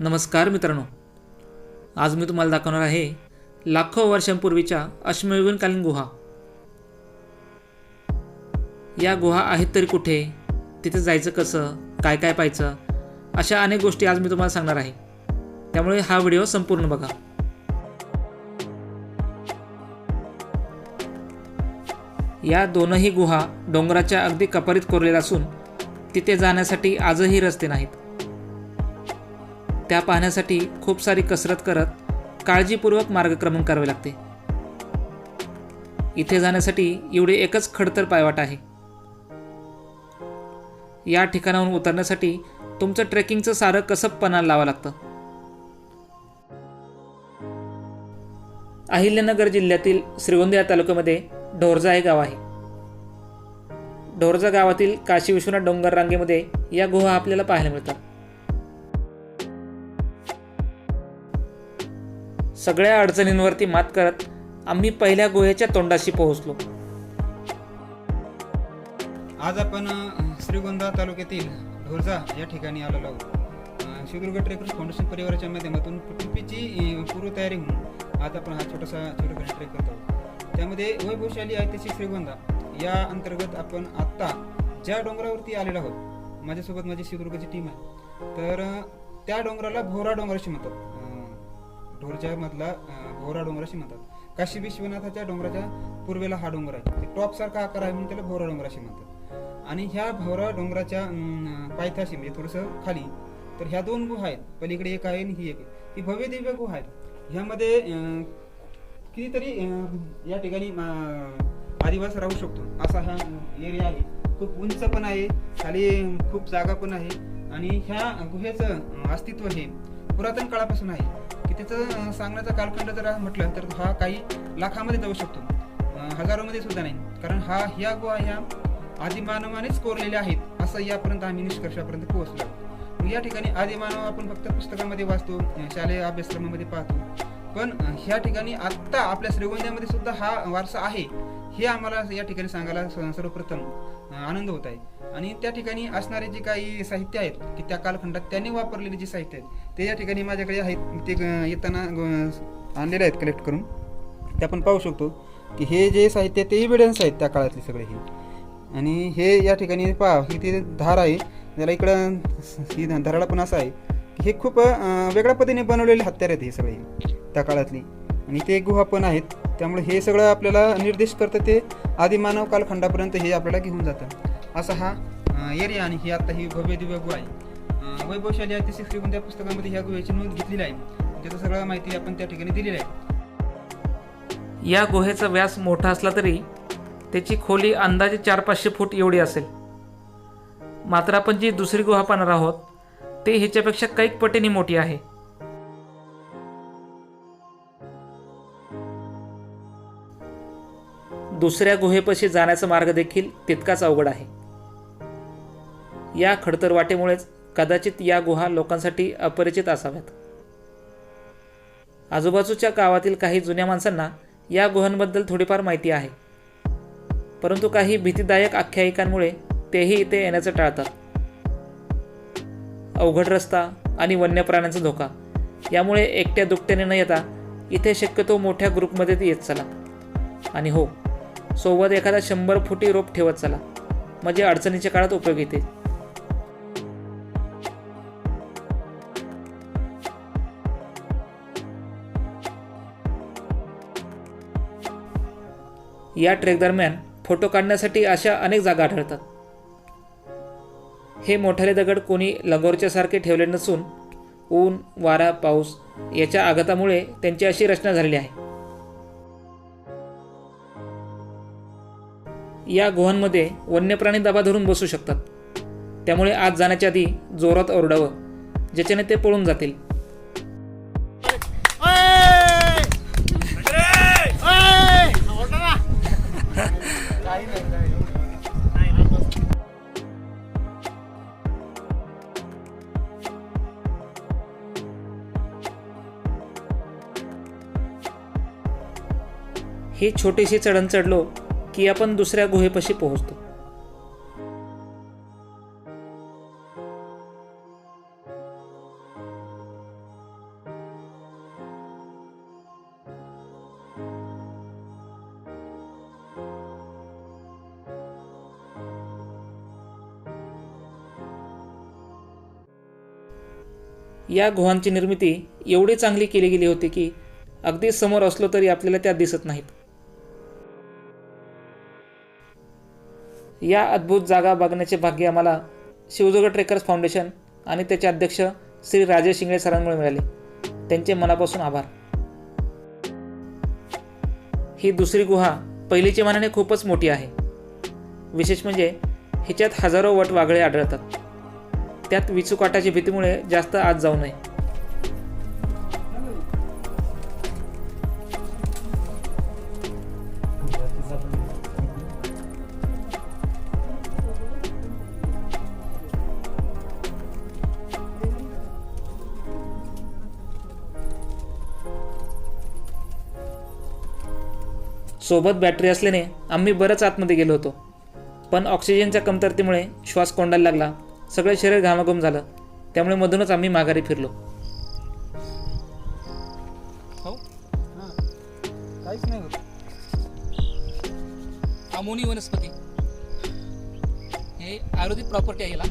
नमस्कार मित्रांनो. आज मी तुम्हाला दाखवणार आहे लाखो वर्षांपूर्वीच्या अश्मयुगीनकालीन गुहा. या गुहा आहेत तरी कुठे? तिथे जायचं कसं? काय काय पाहायचं? अशा अनेक गोष्टी आज मी तुम्हाला सांगणार आहे. त्यामुळे हा व्हिडिओ संपूर्ण बघा. या दोनही गुहा डोंगराच्या अगदी कपारीत कोरलेल्या असून तिथे जाण्यासाठी आजही रस्ते नाहीत. त्या पाहण्यासाठी खूप सारी कसरत करत काळजीपूर्वक मार्गक्रमण करावे लागते. इथे जाण्यासाठी एवढे एकच खडतर पायवाट आहे. या ठिकाणाहून उतरण्यासाठी तुमचं ट्रेकिंगचं सारं कसं पणाला लावावं लागतं? अहिल्यानगर जिल्ह्यातील श्रीगोंदा या तालुक्यामध्ये ढोरजा हे गाव आहे. ढोरजा गावातील काशी विश्वनाथ डोंगर रांगेमध्ये या गुहा आपल्याला पाहायला मिळतात. सगळ्या अडचणींवरती मात करत आम्ही पहिल्या गुहेच्या तोंडाशी पोहोचलो. आज आपण श्रीगोंदा तालुक्यातील ढोरजा या ठिकाणी आलेलो आहोत. अ, शिवदुर्ग ट्रेकर्स फाउंडेशन परिवाराच्या माध्यमातून पृथ्वीची पूर्वतयारी म्हणून आज आपण हा छोटासा छोटा ट्रेक करतो आहोत. त्यामध्ये वैभवशाली ऐतिहासिक श्रीगोंदा या अंतर्गत आपण आत्ता ज्या डोंगरावरती आलेलो आहोत माझ्यासोबत माझी शिवदुर्गची टीम आहे. तर त्या डोंगराला भोरा डोंगराशी म्हणतात. ढोरच्या मधला अ, डोंगराशी म्हणतात. काशी विश्वनाथाच्या डोंगराच्या पूर्वेला हा डोंगर आहे. ते टॉप सारखा आकार आहे म्हणून त्याला भोरा डोंगराशी म्हणतात. आणि ह्या भोरा डोंगराच्या पायथ्याशी म्हणजे थोडंसं खाली तर ह्या दोन गुहा आहेत. पलीकडे एक आहे आणि ही एक ही भव्य दिव्य गुहा आहेत. ह्यामध्ये कितीतरी या ठिकाणी आदिवास राहू शकतो. असा हा एरिया आहे. खूप उंच पण आहे. खाली खूप जागा पण आहे. आणि ह्या गुहेचं अस्तित्व हे पुरातन काळापासून आहे. त्याचं सांगण्याचा कालखंड जर म्हटलं तर हा काही लाखामध्ये जाऊ शकतो. हजारोमध्ये सुद्धा नाही. कारण हा ह्या गुहा ह्या आदिमानवानेच कोरलेल्या आहेत असं यापर्यंत आम्ही निष्कर्षापर्यंत पोहोचलो. मग या ठिकाणी आदिमानव आपण फक्त पुस्तकामध्ये वाचतो शालेय अभ्यासक्रमामध्ये पाहतो. पण ह्या ठिकाणी आत्ता आपल्या श्रीगोंद्यामध्ये सुद्धा हा वारसा आहे. हे आम्हाला या ठिकाणी सांगायला स- सर्वप्रथम आनंद होत आहे. आणि त्या ठिकाणी असणारे जे काही साहित्य आहेत की त्या कालखंडात त्यांनी वापरलेले जे साहित्य आहेत ते या ठिकाणी माझ्याकडे आहेत. ते ग- येताना ग- आणलेले आहेत कलेक्ट करून. ते आपण पाहू शकतो की हे जे साहित्य ते इव्हिडन्स आहेत त्या काळातले सगळे हे. आणि हे या ठिकाणी पहा ही ती धार आहे. जरा इकडं ही धाराला पण असं आहे की हे खूप वेगळ्या पद्धतीने बनवलेले हत्यार आहेत हे सगळे. त्या काळातली. आणि ते गुहा पण आहेत. त्यामुळे हे सगळं आपल्याला निर्देश करतं ते आदिमानव कालखंडापर्यंत हे आपल्याला घेऊन जातं. असा हा एरिया आणि ही आता ही भव्य दिव्य गुहा आहे. वैभवशाली ऐतिहासिक श्रीगोंद या पुस्तकामध्ये ह्या गुहेची नोंद घेतलेली आहे. त्याचं सगळं माहिती आपण त्या ठिकाणी दिलेली आहे. या गुहेचा व्यास मोठा असला तरी त्याची खोली अंदाजे चार पाचशे फूट एवढी असेल. मात्र आपण जी दुसरी गुहा पाहणार आहोत ते ह्याच्यापेक्षा कैक पटीने मोठी आहे. दुसऱ्या गुहेपाशी जाण्याचा मार्ग देखील तितकाच अवघड आहे. या खडतर वाटेमुळेच कदाचित या गुहा लोकांसाठी अपरिचित असाव्यात. आजूबाजूच्या गावातील काही जुन्या माणसांना या गुहांबद्दल थोडीफार माहिती आहे. परंतु काही भीतीदायक आख्यायिकांमुळे तेही इथे येण्याचं टाळतात. अवघड रस्ता आणि वन्य प्राण्यांचा धोका यामुळे एकट्या दुकट्याने न येता इथे शक्यतो मोठ्या ग्रुपमध्ये येत चला. आणि हो सोबत एखादा शंभर फुटी रोप ठेवत चला. म्हणजे अडचणीच्या काळात उपयोग येते. या ट्रेक दरम्यान फोटो काढण्यासाठी अशा अनेक जागा आढळतात. हे मोठाले दगड कोणी लगोरच्यासारखे ठेवले नसून ऊन वारा पाऊस याच्या आघातामुळे त्यांची अशी रचना झालेली आहे. या गुहांमध्ये वन्य प्राणी दबा धरून बसू शकतात. त्यामुळे आज जाण्याच्या आधी जोरात ओरडावं ज्याच्याने ते पळून जातील. ही छोटीशी चढण चढलो की आपण दुसऱ्या गुहेपाशी पोहोचतो. या गुहांची निर्मिती एवढी चांगली केली गेली होती की अगदी समोर असलो तरी आपल्याला त्या दिसत नाहीत. या अद्भुत जागा बघण्याचे भाग्य आम्हाला शिवदुर्ग ट्रेकर्स फाउंडेशन आणि त्याचे अध्यक्ष श्री राजेश शिंगळे सरांमुळे मिळाले. त्यांचे मनापासून आभार. ही दुसरी गुहा पहिलीच्या मानाने खूपच मोठी आहे. विशेष म्हणजे हिच्यात हजारो वट वाघळे आढळतात. त्यात विचूकाटाच्या भीतीमुळे जास्त आत जाऊ नये. सोबत बॅटरी असल्याने आम्ही बरंच आतमध्ये गेलो होतो. पण ऑक्सिजनच्या कमतरतेमुळे श्वास कोंडायला लागला. सगळं शरीर घामाघूम झालं. त्यामुळे मधूनच आम्ही माघारी फिरलो. हो? काहीच नाही होत. अमोनी वनस्पती. हे आयुर्वेदिक प्रॉपर्टी आहे याला.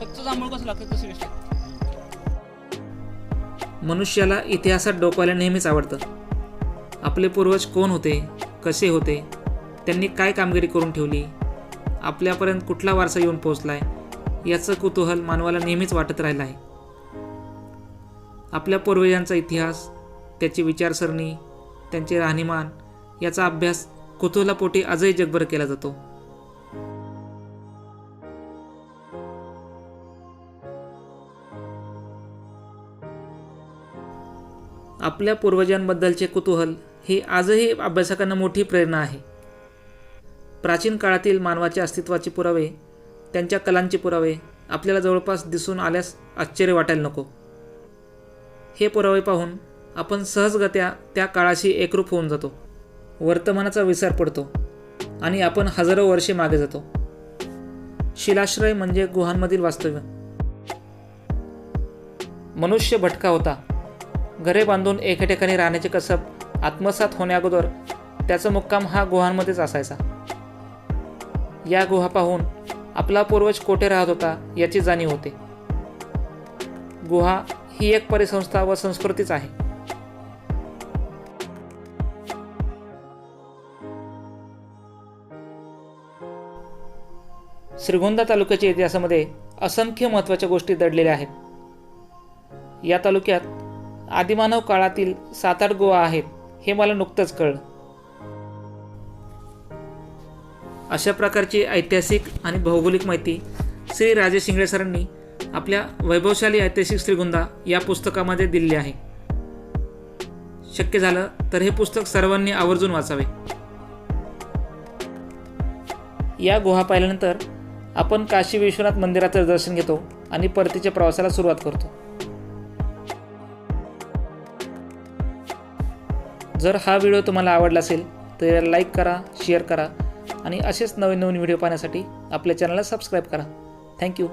कच्चं जांभूळ कसं लागतं तशी गोष्ट मनुष्याला इतिहासात डोकवायला नेहमीच आवडतं. आपले पूर्वज कोण होते कसे होते त्यांनी काय कामगिरी करून ठेवली आपल्यापर्यंत कुठला वारसा येऊन पोहोचलाय याचं कुतूहल मानवाला नेहमीच वाटत राहिलं आहे. आपल्या पूर्वजांचा इतिहास त्याची विचारसरणी त्यांचे राहणीमान याचा अभ्यास कुतूहलापोटी आजही जगभर केला जातो. आपल्या पूर्वजांबद्दलचे कुतूहल ही आजही अभ्यासकांना मोठी प्रेरणा आहे. प्राचीन काळातील मानवाच्या अस्तित्वाचे पुरावे त्यांच्या कलांचे पुरावे आपल्याला जवळपास दिसून आल्यास आश्चर्य वाटायला नको. हे पुरावे पाहून आपण सहजगत्या त्या काळाशी एकरूप होऊन जातो. वर्तमानाचा विसर पडतो आणि आपण हजारो वर्षे मागे जातो. शिलाश्रय म्हणजे गुहांमधील वास्तव्य. मनुष्य भटका होता. घरे बांधून एके ठिकाणी राहण्याचे कसब आत्मसात होण्याअगोदर त्याचा मुक्काम हा गुहांमध्येच असायचा. या गुहा पाहून आपला पूर्वज कोठे राहत होता याची जाणीव होते. गुहा ही एक परिसंस्था व संस्कृतीच आहे. श्रीगोंदा तालुक्याच्या इतिहासामध्ये असंख्य महत्त्वाच्या गोष्टी दडलेल्या आहेत. या तालुक्यात आदिमानव काळातील सात आठ गोवा आहेत हे मला नुकतंच कळलं. अशा प्रकारची ऐतिहासिक आणि भौगोलिक माहिती श्री राजे शिंगळे सरांनी आपल्या वैभवशाली ऐतिहासिक श्रीगुंदा या पुस्तकामध्ये दिलेली आहे. शक्य झालं तर हे पुस्तक सर्वांनी आवर्जून वाचावे. या गुहा पाहिल्यानंतर आपण काशी विश्वनाथ मंदिराचं दर्शन घेतो आणि परतीच्या प्रवासाला सुरुवात करतो. जर हा व्हिडिओ तुम्हाला आवडला असेल तर याला लाईक करा शेअर करा आणि असेच नवीन नवीन व्हिडिओ पाहण्यासाठी आपल्या चॅनलला सबस्क्राईब करा. थँक्यू.